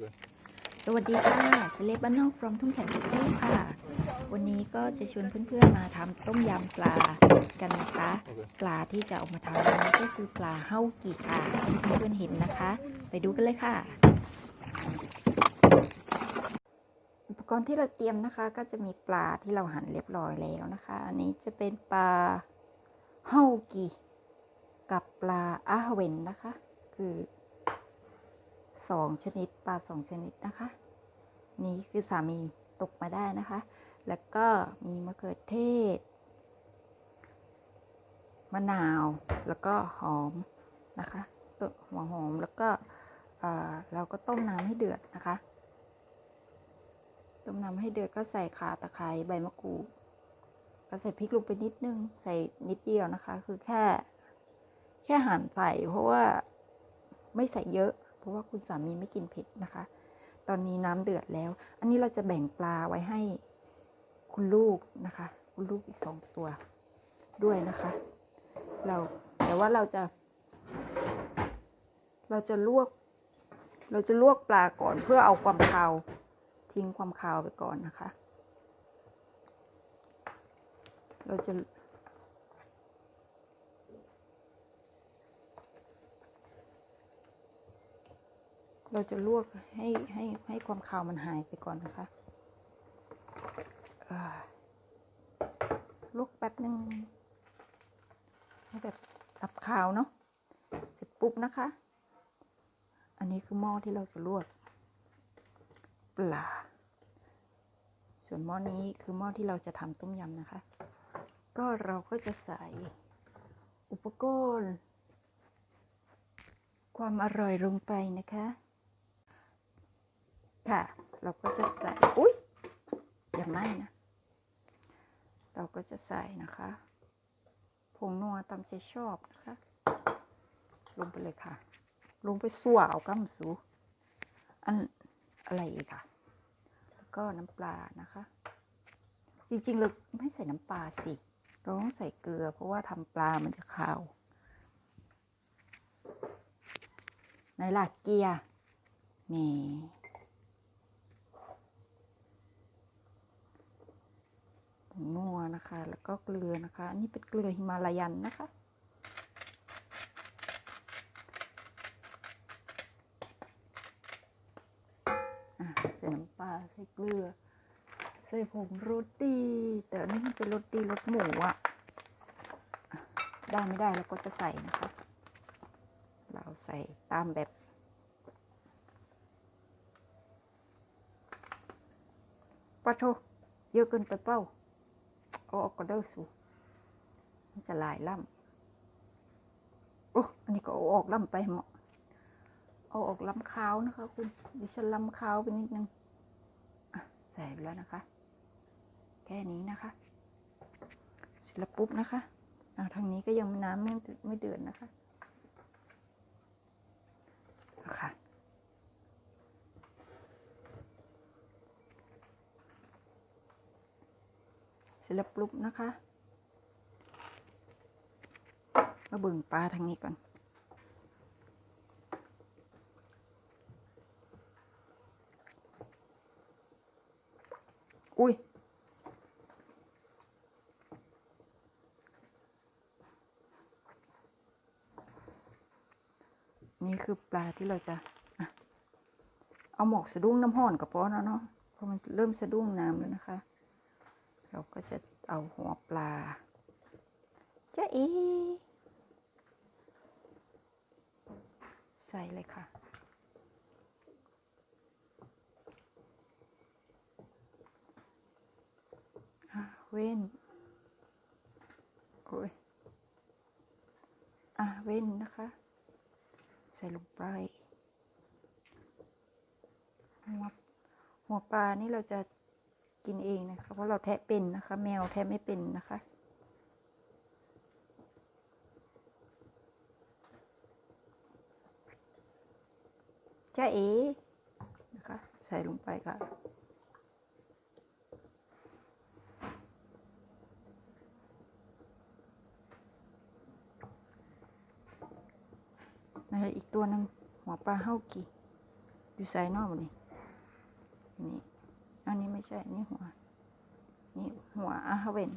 Okay. สวัสดีค่ะเซเลบบ้านนอกพร้อมทุ่งแขนสุดเทพค่ะ วันนี้ก็จะชวนเพื่อนๆมาทำต้มยำปลากันนะคะโอเคปลาที่จะเอามาทำวันนี้ก็คือปลาเฮ้ากี่ค่ะที่เพื่อนๆเห็นนะคะ ไปดูกันเลยค่ะ อุปกรณ์ที่เราเตรียมนะคะ ก็จะมีปลาที่เราหั่นเรียบร้อยแล้วนะคะ อันนี้จะเป็นปลาเฮ้ากี่กับปลาอาเวนนะคะ คือ สองชนิด ปลาสองชนิดนะคะ นี่คือสามีตกมาได้นะคะ แล้วก็มีมะเขือเทศ มะนาว แล้วก็หอมนะคะต้นหัวหอมแล้วก็เออเราก็ต้มน้ำให้เดือดนะคะ ต้มน้ำให้เดือดก็ใส่ขาตะไคร้ใบมะกรูดก็ใส่พริกลงไปนิดนึง ใส่นิดเดียวนะคะ คือแค่ แค่หั่นใส่เพราะว่าไม่ใส่เยอะ เพราะว่าคุณสามีไม่กินเผ็ดนะคะ ตอนนี้น้ำเดือดแล้ว อันนี้เราจะแบ่งปลาไว้ให้คุณลูกนะคะ คุณลูกอีกสองตัวด้วยนะคะ เราแต่ว่าเราจะ เราจะลวก เราจะลวกปลาก่อนเพื่อเอาความคาวทิ้งความคาวไปก่อนนะคะ เราจะ เราจะลวกให้ให้ให้ความคาวมันหายไปก่อนนะคะลวกแป๊บหนึ่งให้แบบดับคาวเนาะเสร็จปุ๊บนะคะ อันนี้คือหม้อที่เราจะลวกปลา ส่วนหม้อนี้คือหม้อที่เราจะทำต้มยำนะคะ ก็เราก็จะใส่อุปกรณ์ ความอร่อยลงไปนะคะ ค่ะ เราก็จะใส่ อุ้ยอย่าไหม้นะ เราก็จะใส่นะคะผงนัวตามใจชอบนะคะ ลงไปเลยค่ะ ลงไปสั่วเอากำสูอันอะไรอีกค่ะแล้วก็น้ำปลานะคะ จริงๆเราไม่ใส่น้ำปลาสิเราต้องใส่เกลือ เพราะว่าทำปลามันจะคาวในหลักเกียร์นี่ งนัวนะคะ แล้วก็เกลือนะคะ อันนี้เป็นเกลือหิมาลายันนะคะ ใส่น้ำปลาใส่เกลือ ใส่ผงโรตี แต่อันนี้มันเป็นโรตีรสหมูอะอะได้ไม่ได้เราก็จะใส่นะคะ เราใส่ตามแบบปะโทเยอะเกินไปเป้า เอาออกก็เด้อสูมันจะหลายล่ำโอ้อันนี้ก็เอาออกล่ำไปเหมาะ เอาออกล่ำคาวนะคะคุณ ดิฉันล่ำคาวไปนิดนึงใส่ไปแล้วนะคะ แค่นี้นะคะเสร็จแล้วปุ๊บนะคะอ่าทางนี้ก็ยังน้ำไม่ไม่เดือดนะคะอาค่ะ ร็จแล้วปุ๊บนะคะ มาเบิ่งปลาทางนี้ก่อน อุ้ยนี่คือปลาที่เราจะเอาหมอกสะดุ้งน้ำห่อนกับป้อนเนาะเพราะมันเริ่มสะดุ้งน้ำแล้วนะคะ เราก็จะเอาหัวปลาจะอี ใส่เลยค่ะ เว้น โอ้ย อะ เว้นนะคะ ใส่ลงไปหัวหัวปลานี่เราจะ กินเองนะคะ เพราะเราแทะเป็นนะคะ แมวแทะไม่เป็นนะคะจ้าเอนะคะ ใส่ลงไปค่ะ นะคะอีกตัวหนึ่งหัวปลาเฮากีอยู่ไซนอกนี่นี่ อันนี้ไม่ใช่ นี่หัว นี่หัวอาฮาเวน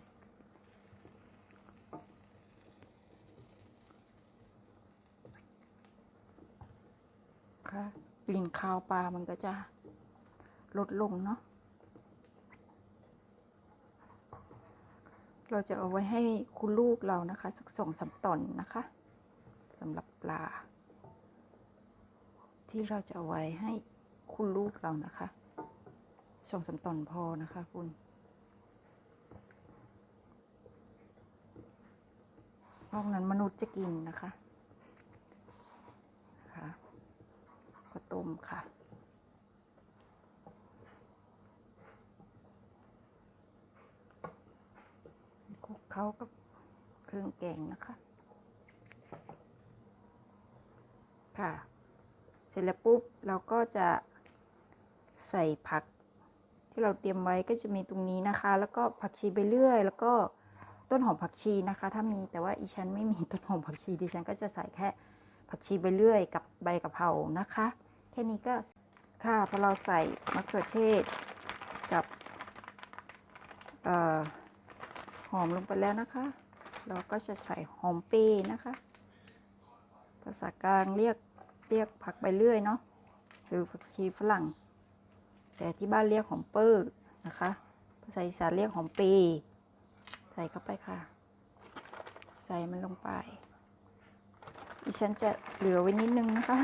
ค่ะกลิ่นคาวปลา มันก็จะลดลงเนาะ เราจะเอาไว้ให้คุณลูกเรานะคะ สักสองสามตอนนะคะสำหรับปลา ที่เราจะเอาไว้ให้คุณลูกเรานะคะ สองสามตอนพอนะคะคุณ นอกนั้นมนุษย์จะกินนะคะค่ะก็ต้มค่ะคลุกเขากับเครื่องแกงนะคะ ค่ะ เสร็จแล้วปุ๊บ เราก็จะใส่ผัก ที่เราเตรียมไว้ก็จะมีตรงนี้นะคะ แล้วก็ผักชีไปเรื่อย แล้วก็ต้นหอมผักชีนะคะ ถ้ามีแต่ว่าอีฉันไม่มีต้นหอมผักชีดิฉันก็จะใส่แค่ผักชีไปเรื่อย กับใบกะเพรานะคะ แค่นี้ก็ค่ะพอเราใส่มะเขือเทศกับออหอมลงไปแล้วนะคะ เราก็จะใส่หอมเปรย์นะคะ ภาษากลางเรียกเรียกผักใบเลื่อยเนาะหรือผักชีฝรั่ง แต่ที่บ้านเรียกหอมเปอร์นะคะ ภาษาอีสานเรียกหอมปรย์ใส่เข้าไปค่ะ ใส่มันลงไป ดิฉันจะเหลือไว้นิดนึงนะคะ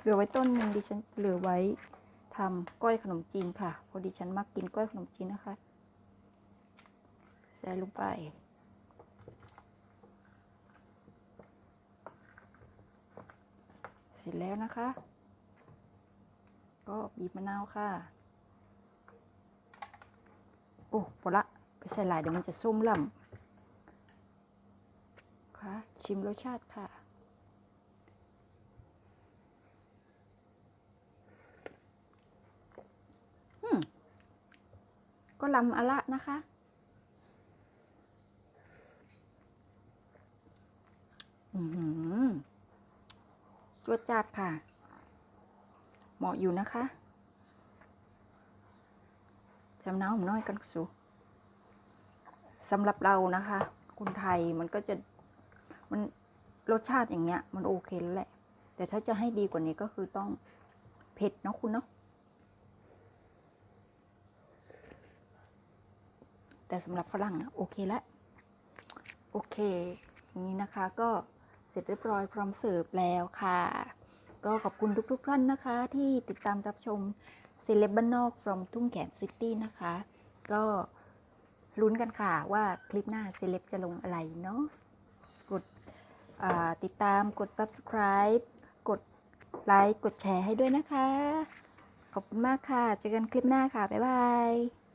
เหลือไว้ต้นหนึ่งดิฉันเหลือไว้ทำก้อยขนมจีนค่ะเพราะดิฉันมักกินก้อยขนมจีนนะคะ ใส่ลงไปเสร็จแล้วนะคะ ก็บีบมะนาวค่ะ โอ้พอละไปใส่ลายเดี๋ยวมันจะส้มล่ำค่ะ ชิมรสชาติค่ะอืมก็ลำอะละนะคะอือหือจวดจัดค่ะ เหมาะอยู่นะคะจำน้ำผมน้อยกันสูสำหรับเรานะคะ คนไทยมันก็จะมันรสชาติอย่างเงี้ย มันโอเคแล้วแหละ แต่ถ้าจะให้ดีกว่านี้ก็คือต้องเผ็ดเนาะคุณเนาะแต่สำหรับฝรั่งอะโอเคแล้วโอเคอย่างนี้นะคะก็เสร็จเรียบร้อยพร้อมเสิร์ฟแล้วค่ะ ก็ขอบคุณทุกๆท่านนะคะ ที่ติดตามรับชมเซเลบบ้านนอก from ทุ่งแขนซิตี้นะคะ ก็ลุ้นกันค่ะว่าคลิปหน้าเซเลบจะลงอะไรเนาะกดติดตามกด subscribe กดไลค์กดแชร์ให้ด้วยนะคะ ขอบคุณมากค่ะ เจอกันคลิปหน้าค่ะ บ๊ายบาย